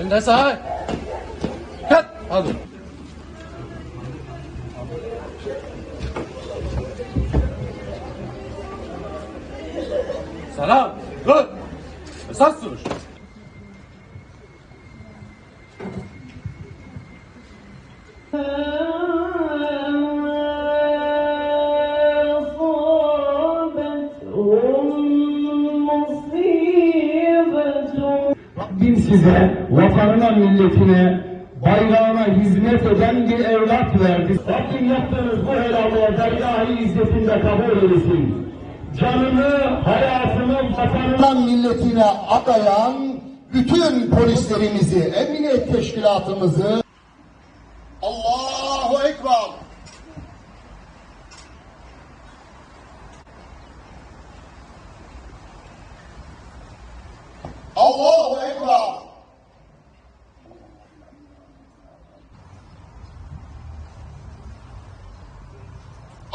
Önde sağ. Kat. Hadi. Selam. Dur. Esas duruş. Rabbim size, vatanına, milletine, bayrağına hizmet eden bir evlat verdi. Rabbim yaptığınız bu helallığa dergâh-ı izzetinde kabul eylesin. Canını, hayatını, vatanına, Vatan milletine adayan bütün polislerimizi, emniyet teşkilatımızı Allahu Ekber. Allahu Ekber.